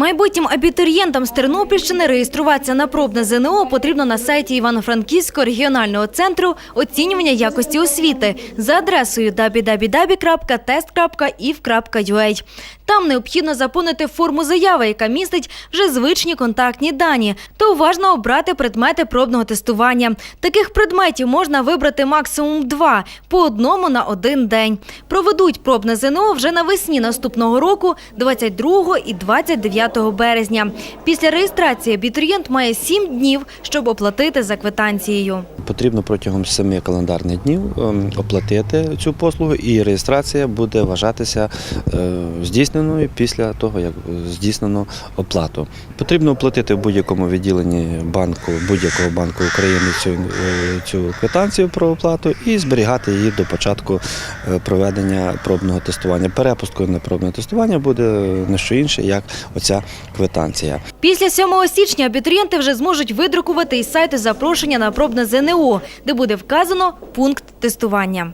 Майбутнім абітурієнтам з Тернопільщини реєструватися на пробне ЗНО потрібно на сайті Івано-Франківського регіонального центру оцінювання якості освіти за адресою www.test.if.ua. Там необхідно заповнити форму заяви, яка містить вже звичні контактні дані, та уважно обрати предмети пробного тестування. Таких предметів можна вибрати максимум два по одному на один день. Проведуть пробне ЗНО вже навесні наступного року, 22 і 29 березня. Після реєстрації абітурієнт має 7 днів, щоб оплатити за квитанцією. Потрібно протягом семи календарних днів ем, оплатити цю послугу, і реєстрація буде вважатися е, здійсненою після того, як здійснено оплату. Потрібно оплатити в будь-якому відділенні банку будь-якого банку України цю, е, цю квитанцію про оплату і зберігати її до початку е, проведення пробного тестування. Перепусткою на пробне тестування буде не що інше, як оця квитанція. Після 7 січня абітурієнти вже зможуть видрукувати із сайту запрошення на пробне ЗНО, де буде вказано пункт тестування.